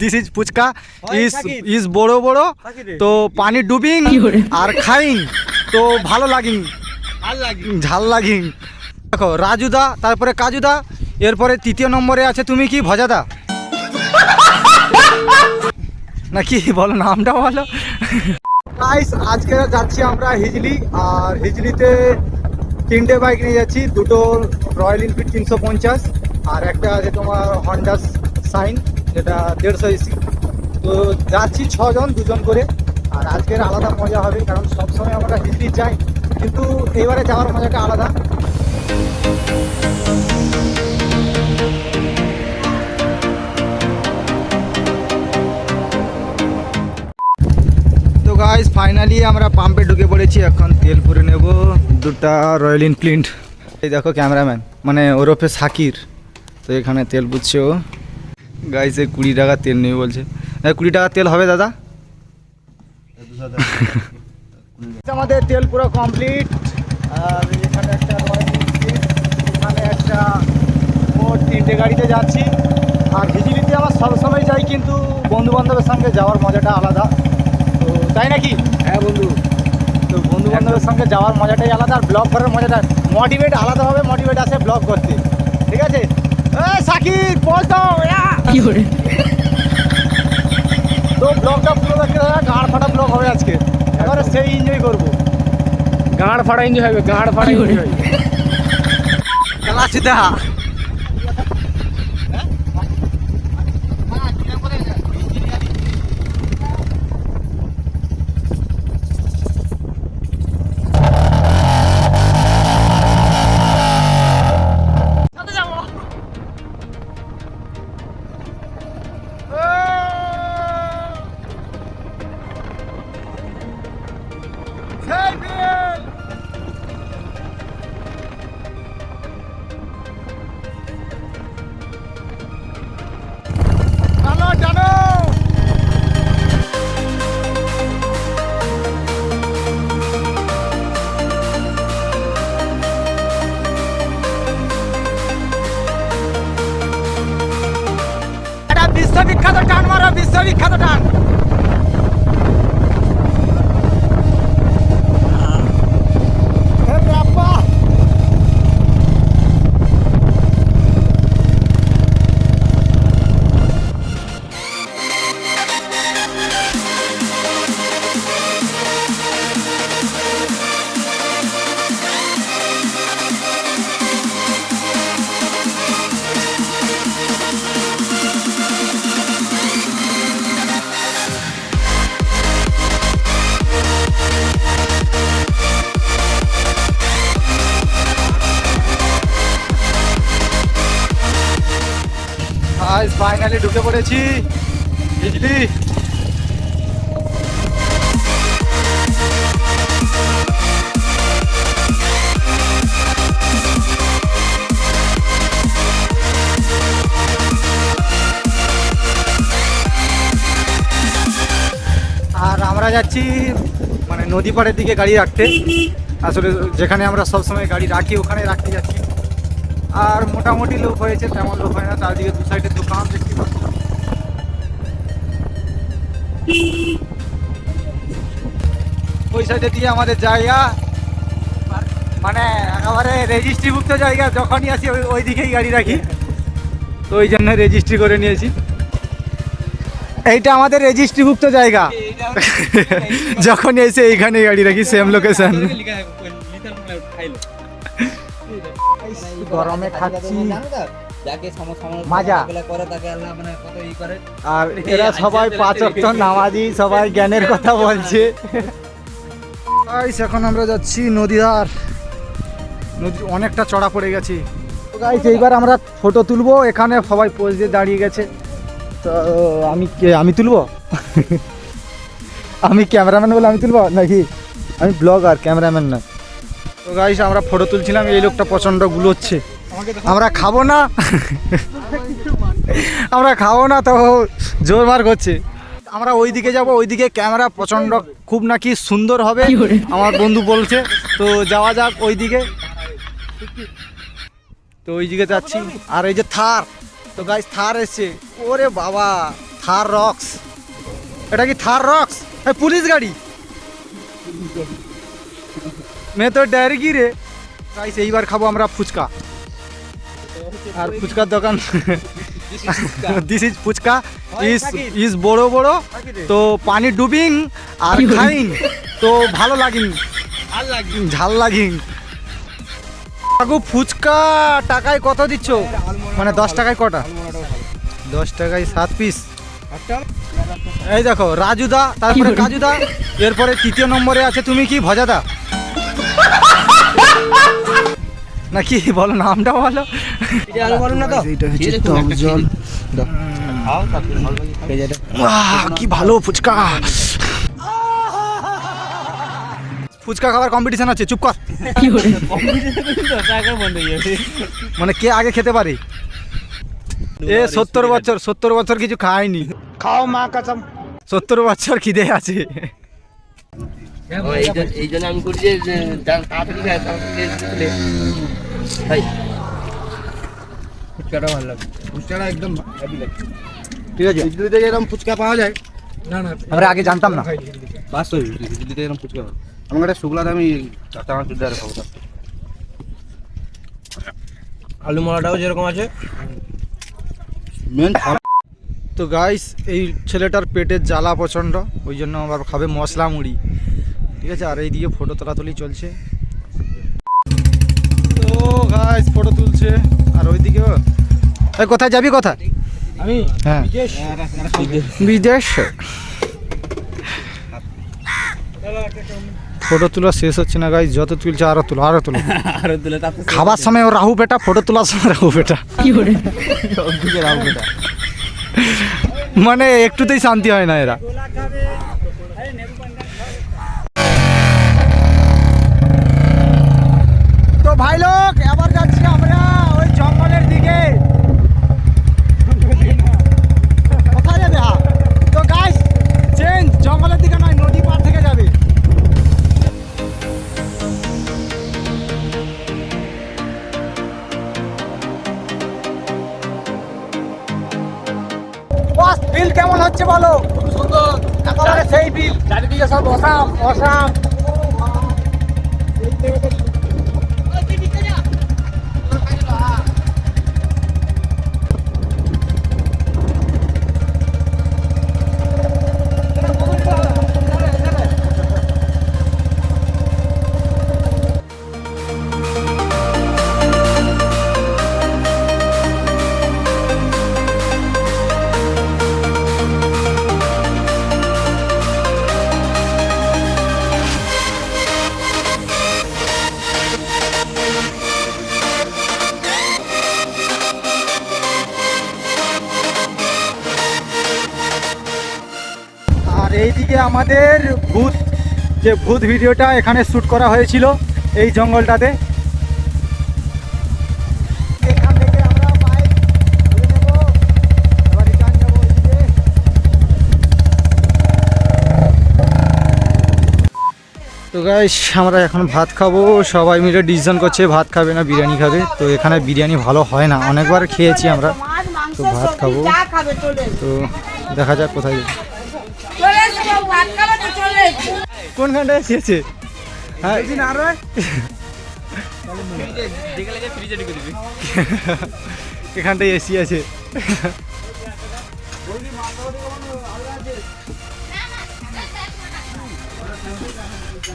This is fuchka is is বড় বড় তো পানি ডুবিং আর খাইং তো ভালো লাগিং ঝাল লাগিং। দেখো রাজুদা তারপরে কাজুদা এরপরে তৃতীয় নম্বরে আছে তুমি কি ভজাদা? নাকি বলো নামটা বলো। গাইস আজকে যাচ্ছি আমরা হিজলি আর হিজলিতে তিনটে বাইক নিয়ে যাচ্ছি দুটো রয়্যাল এনফিল্ড তিনশো পঞ্চাশ আর একটা আছে তোমার হন্ডা সাইন যেটা দেড়শো এসি। তো যাচ্ছি ছজন, দুজন করে। আর আজকের আলাদা মজা হবে, কারণ সবসময় আমরা হিজলি যাই, কিন্তু এবারে যাওয়ার মজাটা আলাদা। তো ফাইনালি আমরা পাম্পে ঢুকে পড়েছি, এখন তেল পুরে নেব। দুটা রয়্যাল এনফিল্ড এই দেখো ক্যামেরাম্যান মানে ওরফে সাকির। তো এখানে তেল পুচ্ছে ও। গাইস এই কুড়ি টাকা তেল নেবে বলছে। এ, কুড়ি টাকা তেল হবে দাদা? আমাদের তেল পুরো কমপ্লিট আর এখানে একটা এখানে একটা মোট তিনটে গাড়িতে যাচ্ছি। আর হিজিলিতে আমার সবসময় যাই কিন্তু বন্ধু বান্ধবের সঙ্গে যাওয়ার মজাটা আলাদা। তো তাই নাকি? হ্যাঁ বন্ধু। তো বন্ধু বান্ধবের সঙ্গে যাওয়ার মজাটাই আলাদা আর ব্লগ করার মজাটা মোটিভেট আলাদাভাবে মোটিভেট আসে ব্লগ করতে। ঠিক আছে? সাকিব পৌঁছ দাও ইয়া! তো ব্লগটা পুরো দেখতে গাঁড় ফাটা ব্লগ হবে আজকে। এবারে সেই এনজয় করব। গাঁড় ফাড়া এনজয় হবে গাঁড় ফাড়া এনজয় হবে। চালাচ্ছি দেখা। বিশ্ববিখ্যাত টান মারো বিশ্ববিখ্যাত টান ফাইনালি ঢুকে পড়েছি। বুঝলি আর আমরা যাচ্ছি মানে নদী পাড়ের দিকে গাড়ি রাখতে। আসলে যেখানে আমরা সবসময় গাড়ি রাখি, ওখানে রাখতে যাচ্ছি। আর মোটামুটি লোক হয়েছে, তেমন লোক হয় না, চারদিকে দু সাইডে দোকান দেখতে পাচ্ছি ওই সাইডে দিয়ে আমাদের জায়গা। মানে একেবারে রেজিস্ট্রিভুক্ত জায়গা যখনই আসি ওই ওই দিকেই গাড়ি রাখি। তো ওই জন্য রেজিস্ট্রি করে নিয়েছি। এইটা আমাদের রেজিস্ট্রিভুক্ত জায়গা। যখন এসে এইখানে গাড়ি রাখি সেম লোকেশন গরমে খাচ্ছি। যাকে মাজা। করে তাকে আল্লাহ মানে কত ই করে। আর এরা সবাই পাঁচ অক্ট নামাজি সবাই জ্ঞানের কথা বলছে। গাইস এখন আমরা যাচ্ছি নদীধার নদী অনেকটা চড়া পড়ে গেছি। তো গাইস এইবার আমরা ফটো তুলবো। এখানে সবাই পোজ দিয়ে দাঁড়িয়ে গেছে। তো আমি কে আমি তুলবো? আমি ক্যামেরাম্যান বলে আমি তুলবো নাকি? আমি ব্লগার ক্যামেরাম্যান না। তো গাইস আমরা ফটো তুলছিলাম। এই লোকটা প্রচণ্ড গুলোচ্ছে। আমরা খাব না। আমরা খাব না তো জোরমার করছে। আমরা ওই দিকে যাব ওইদিকে ক্যামেরা প্রচণ্ড খুব নাকি সুন্দর হবে আমার বন্ধু বলছে। তো যাওয়া যাক ওই দিকে তো ওই দিকে যাচ্ছি। আর এই যে থার তো গাইস থার এসছে। ওরে বাবা থার রক্স এটা কি থার রক্স এই পুলিশ গাড়ি। মেয়ে তো গি রে গাইস এইবার খাব আমরা ফুচকা। আর ফুচকার দোকান। This is fuchka. Is is বড় বড়। তো পানি ডুবিং আর খাইন। তো ভালো লাগিন। ঝাল লাগিন। কাকু ফুচকা টাকায় কত দিচ্ছ? মানে দশ টাকায় কটা? দশ টাকায় সাত পিস। এই দেখো রাজুদা তারপরে কাজুদা এরপরে তৃতীয় নম্বরে আছে তুমি কি ভজাদা? না কি বলো নামটা বলো। কি ভালো ফুচকা। ফুচকা খাবার কম্পিটিশন আছে চুপ কর। মানে কে আগে খেতে পারে? এ সত্তর বছর সত্তর বছর কিছু খায়নি। খাও মা কাসম। সত্তর বছর খিদে আছে। এই জন্য আমি করছি তাই ফুচকাটা ভালো লাগে। ফুচকাটা একদম লাগে। ঠিক আছে। ইডলিতে যেরকম ফুচকা পাওয়া যায়। না না আমরা আগে জানতাম না। বাস্তব দিল্লিতে এরকম ফুচকা পাওয়া আমার একটা শুক্লাতে আমি চারটা মাছ চুড়ে খাব আলু মালাটাও যেরকম আছে। মেন তো গাইস এই ছেলেটার পেটের জ্বালা প্রচণ্ড। ওই জন্য আবার খাবে মশলা মুড়ি। ঠিক আছে আর এইদিকে ফটো তোলাতুলি চলছে। গাইস ফটো তুলছে। আর ওইদিকেও এই কোথায় যাবি কোথায়? আমি হ্যাঁ। বিদেশ। বিদেশ? ফটো তোলা শেষ হচ্ছে না গাইস যত তুলছে আরও তুলো আরও তুলো। আরও তুলে খাবার সময় ও রাহু বেটা ফটো তোলার সময় রাহু বেটা। মানে একটুতেই শান্তি হয় না এরা। ভাই লোক এবার যাচ্ছি আমরা ওই জঙ্গলের দিকে। কোথায় যাবে? তো গাইস চেঞ্জ জঙ্গলের দিকে নয় নদী পার থেকে যাবে। বস বিল কেমন হচ্ছে বলো? সুন্দর। একেবারে সেই বিল চারিদিকে সব অসাম অসাম আমাদের ভূত, যে ভূত ভিডিওটা এখানে শ্যুট করা হয়েছিল এই জঙ্গলটাতে। তো গাইস আমরা এখন ভাত খাব। সবাই মিলে ডিসিশন করছে ভাত খাবে না বিরিয়ানি খাবে। তো এখানে বিরিয়ানি ভালো হয় না। অনেকবার খেয়েছি আমরা। তো ভাত খাব। তো দেখা যাক কোথায় কোনখানটায় এসেছে। হ্যাঁ। এখানটায় এসি আছে।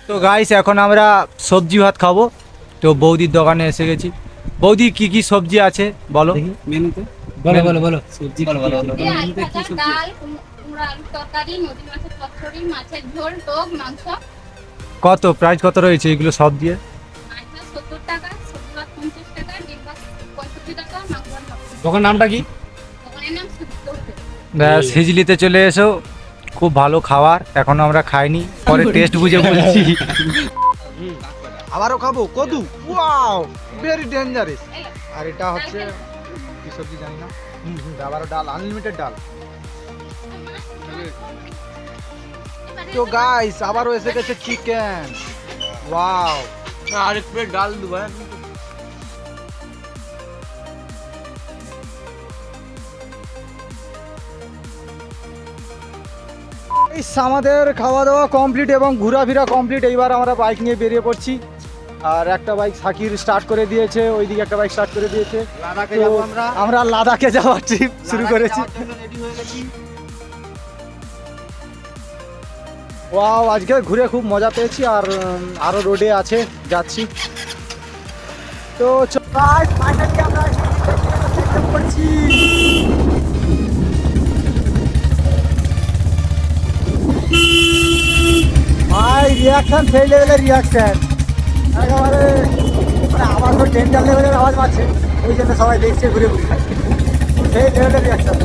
তো গাইস এখন আমরা সবজি ভাত খাব। তো বৌদির দোকানে এসে গেছি। বৌদি কি কি সবজি আছে? বলো। মেনুতে বলো বলো বলো। সবজি বলো বলো ডাল কুমড়ো আলুর তরকারি নদীর মাছের চচ্চড়ি মাছের ঝোল টক মাংস। কত? প্রাইস কত রয়েছে এগুলো সব দিয়ে? মাছ সত্তর টাকা সবজি ভাত পঞ্চাশ টাকা ডিম ভাত পঁয়ষট্টি টাকা মাংস দোকান নামটা কি? দোকানের নাম হিজলিতে চলে এসো। খুব ভালো খাবার এখনও আমরা খাইনি। পরে টেস্ট বুঝে বলছি। আবারও খাব? কদু? ওয়াও ভেরি ডেঞ্জারাস আর এটা হচ্ছে কি সবজি জানি না। আবারও ডাল আনলিমিটেড ডাল। তো গাইস আবারও এসে গেছে চিকেন ওয়াও আর একটু ডাল দেবো হ্যাঁ? আমাদের খাওয়া দাওয়া কমপ্লিট এবং ঘোরাফেরা কমপ্লিট এইবার আমরা বাইক নিয়ে বেরিয়ে পড়ছি। আর একটা বাইক সাকির স্টার্ট করে দিয়েছে ওইদিকে একটা বাইক স্টার্ট করে দিয়েছে। আমরা। লাদাখে যাওয়ার ট্রিপ শুরু করেছি। ওয়াও আজকে ঘুরে খুব মজা পেয়েছি আর উম, আরও রোডে আছে যাচ্ছি। তো লেভেলের মানে আমার তো ডেঞ্জার লেভেলের আওয়াজ পাচ্ছে। ওই জন্য সবাই দেখছে ঘুরে ঘুরে। সেই লেভেলের রিয়াকশন